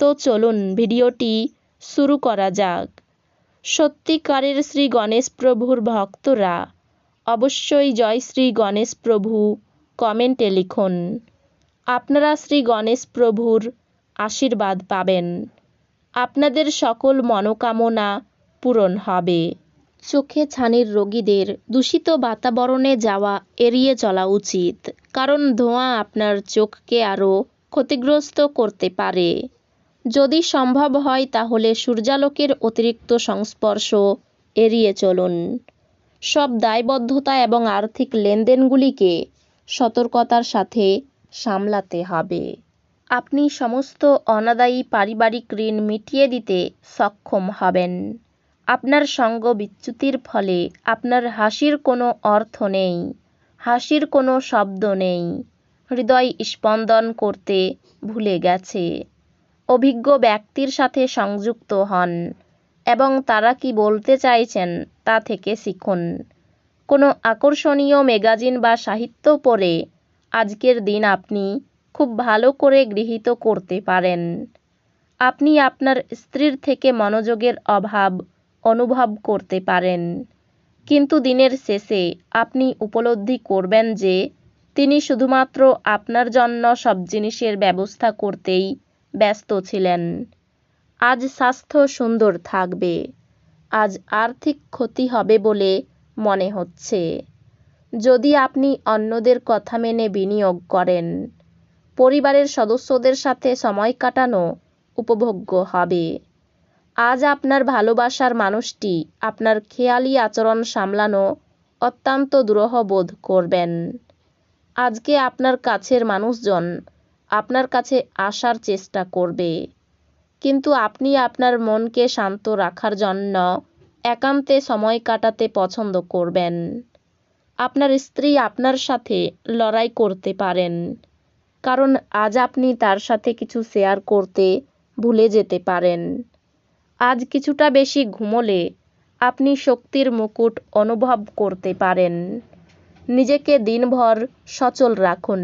তো চলুন ভিডিওটি শুরু করা যাক। সত্যিকারের শ্রী গণেশ প্রভুর ভক্তরা অবশ্যই জয় শ্রী গণেশ প্রভু কমেন্টে লিখুন। আপনারা শ্রী গণেশ প্রভুর আশীর্বাদ পাবেন। আপনাদের সকল মনোকামনা পূরণ হবে। চোখে ছানির রোগীদের দূষিত বাতাবরণে যাওয়া এড়িয়ে চলা উচিত, কারণ ধোঁয়া আপনার চোখকে আরও ক্ষতিগ্রস্ত করতে পারে। যদি সম্ভব হয়, তাহলে সূর্যালোকের অতিরিক্ত সংস্পর্শ এড়িয়ে চলুন। সব দায়বদ্ধতা এবং আর্থিক লেনদেনগুলিকে সতর্কতার সাথে সামলাতে হবে। আপনি সমস্ত অনাদায়ী পারিবারিক ঋণ মিটিয়ে দিতে সক্ষম হবেন। আপনার সঙ্গ বিচ্যুতির ফলে আপনার হাসির কোনো অর্থ নেই, হাসির কোনো শব্দ নেই। হৃদয় স্পন্দন করতে ভুলে গেছে। অভিজ্ঞ ব্যক্তির সাথে সংযুক্ত হন এবং তারা কি বলতে চাইছেন তা থেকে শিখুন। কোনো আকর্ষণীয় ম্যাগাজিন বা সাহিত্য পড়ে আজকের দিন আপনি খুব ভালো করে গৃহীত করতে পারেন। আপনি আপনার স্ত্রীর থেকে মনোযোগের অভাব অনুভব করতে পারেন। কিন্তু দিনের শেষে আপনি উপলব্ধি করবেন যে তিনি শুধুমাত্র আপনার জন্য সব জিনিসের ব্যবস্থা করতেই ব্যস্ত ছিলেন। আজ স্বাস্থ্য সুন্দর থাকবে। আজ আর্থিক ক্ষতি হবে বলে মনে হচ্ছে। যদি আপনি অন্যদের কথা মেনে বিনিয়োগ করেন, পরিবারের সদস্যদের সাথে সময় কাটানো উপভোগ্য হবে। আজ আপনার ভালোবাসার মানুষটি আপনার খেয়ালি আচরণ সামলানো অত্যন্ত দুরূহ বোধ করবেন। আজকে আপনার কাছের মানুষজন আপনার কাছে আসার চেষ্টা করবে। কিন্তু আপনি আপনার মনকে শান্ত রাখার জন্য একান্তে সময় কাটাতে পছন্দ করবেন। আপনার স্ত্রী আপনার সাথে লড়াই করতে পারেন। কারণ আজ আপনি তার সাথে কিছু শেয়ার করতে ভুলে যেতে পারেন। আজ কিছুটা বেশি ঘুমোলে আপনি শক্তির মুকুট অনুভব করতে পারেন। নিজেকে দিনভর সচল রাখুন।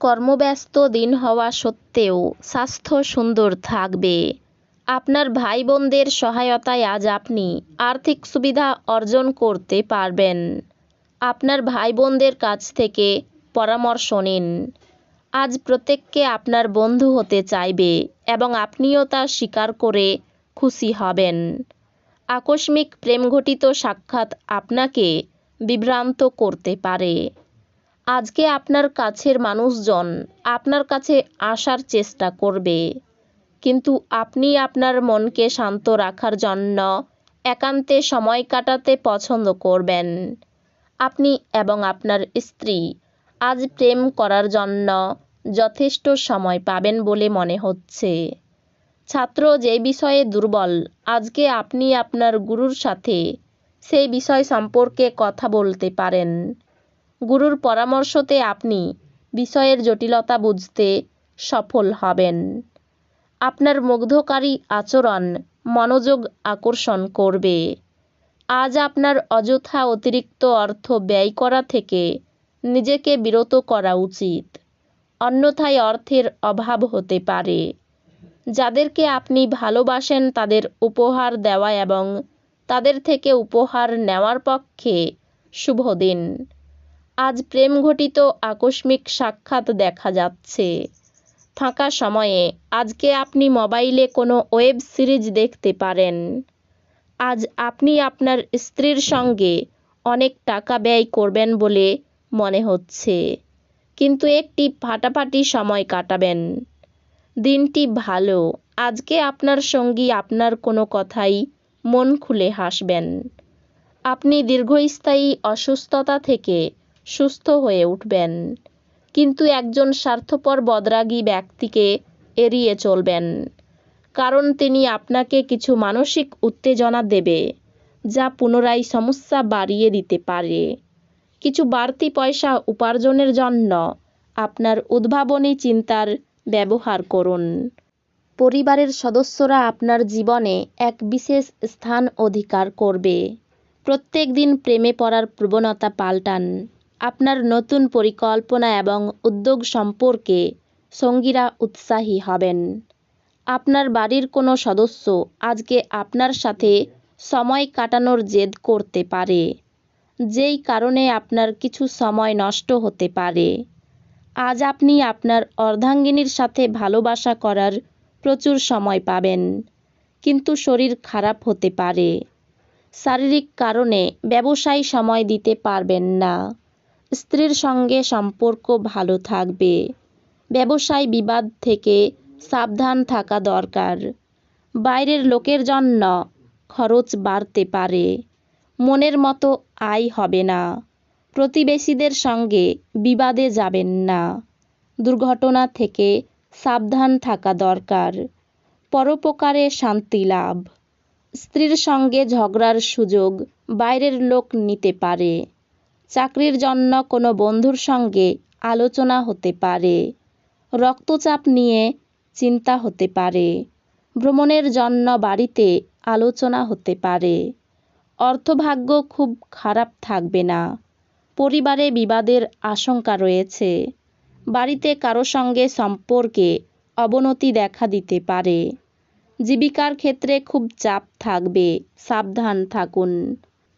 কর্মব্যস্ত দিন হওয়া সত্ত্বেও স্বাস্থ্য সুন্দর থাকবে। আপনার ভাই বোনদের সহায়তায় আজ আপনি আর্থিক সুবিধা অর্জন করতে পারবেন। আপনার ভাই বোনদের কাছ থেকে পরামর্শ নিন। আজ প্রত্যেককে আপনার বন্ধু হতে চাইবে এবং আপনিও তা স্বীকার করে খুশি হবেন। আকস্মিক প্রেমঘটিত সাক্ষাৎ আপনাকে বিভ্রান্ত করতে পারে। আজকে আপনার কাছের মানুষজন আপনার কাছে আসার চেষ্টা করবে। কিন্তু আপনি আপনার মনকে শান্ত রাখার জন্য একান্তে সময় কাটাতে পছন্দ করবেন। আপনি এবং আপনার স্ত্রী আজ প্রেম করার জন্য যথেষ্ট সময় পাবেন বলে মনে হচ্ছে। ছাত্র যে বিষয়ে দুর্বল, আজকে আপনি আপনার গুরুর সাথে সেই বিষয় সম্পর্কে কথা বলতে পারেন। গুরুর পরামর্শতে আপনি বিষয়ের জটিলতা বুঝতে সফল হবেন। আপনার মুগ্ধকারী আচরণ মনোযোগ আকর্ষণ করবে। আজ আপনার অযথা অতিরিক্ত অর্থ ব্যয় করা থেকে নিজেকে বিরত করা উচিত। অন্যথায় অর্থের অভাব হতে পারে। যাদেরকে আপনি ভালোবাসেন তাদের উপহার দেওয়া এবং তাদের থেকে উপহার নেওয়ার পক্ষে শুভ দিন। আজ প্রেম ঘটিত আকস্মিক সাক্ষাৎ দেখা যাচ্ছে। ফাঁকা সময়ে আজকে আপনি মোবাইলে কোনো ওয়েব সিরিজ দেখতে পারেন। আজ আপনি আপনার স্ত্রীর সঙ্গে অনেক টাকা ব্যয় করবেন বলে মনে হচ্ছে। কিন্তু একটি ফাটাফাটি সময় কাটাবেন। দিনটি ভালো, আজকে আপনার সঙ্গী আপনার কোনো কথাই মন খুলে হাসবেন। আপনি দীর্ঘস্থায়ী অসুস্থতা থেকে সুস্থ হয়ে উঠবেন। কিন্তু একজন স্বার্থপর বদরাগী ব্যক্তিকে এড়িয়ে চলবেন, কারণ তিনি আপনাকে কিছু মানসিক উত্তেজনা দেবে, যা পুনরায় সমস্যা বাড়িয়ে দিতে পারে। কিছু বাড়তি পয়সা উপার্জনের জন্য আপনার উদ্ভাবনী চিন্তার ব্যবহার করুন। পরিবারের সদস্যরা আপনার জীবনে এক বিশেষ স্থান অধিকার করবে। প্রত্যেক দিন প্রেমে পড়ার প্রবণতা পাল্টান। আপনার নতুন পরিকল্পনা এবং উদ্যোগ সম্পর্কে সঙ্গীরা উৎসাহী হবেন। আপনার বাড়ির কোনো সদস্য আজকে আপনার সাথে সময় কাটানোর জেদ করতে পারে, যেই কারণে আপনার কিছু সময় নষ্ট হতে পারে। আজ আপনি আপনার অর্ধাঙ্গিনীর সাথে ভালোবাসা করার প্রচুর সময় পাবেন, কিন্তু শরীর খারাপ হতে পারে। শারীরিক কারণে ব্যবসায় সময় দিতে পারবেন না। স্ত্রীর সঙ্গে সম্পর্ক ভালো থাকবে। ব্যবসায় বিবাদ থেকে সাবধান থাকা দরকার। বাইরের লোকের জন্য খরচ বাড়তে পারে। মনের মতো আয় হবে না। প্রতিবেশীদের সঙ্গে বিবাদে যাবেন না। দুর্ঘটনা থেকে সাবধান থাকা দরকার। পরোপকারে শান্তি লাভ। স্ত্রীর সঙ্গে ঝগড়ার সুযোগ বাইরের লোক নিতে পারে। চাকরির জন্য কোনো বন্ধুর সঙ্গে আলোচনা হতে পারে। রক্তচাপ নিয়ে চিন্তা হতে পারে। ভ্রমণের জন্য বাড়িতে আলোচনা হতে পারে। অর্থভাগ্য খুব খারাপ থাকবে না। পরিবারে বিবাদের আশঙ্কা রয়েছে। বাড়িতে কারও সঙ্গে সম্পর্কে অবনতি দেখা দিতে পারে। জীবিকার ক্ষেত্রে খুব চাপ থাকবে। সাবধান থাকুন।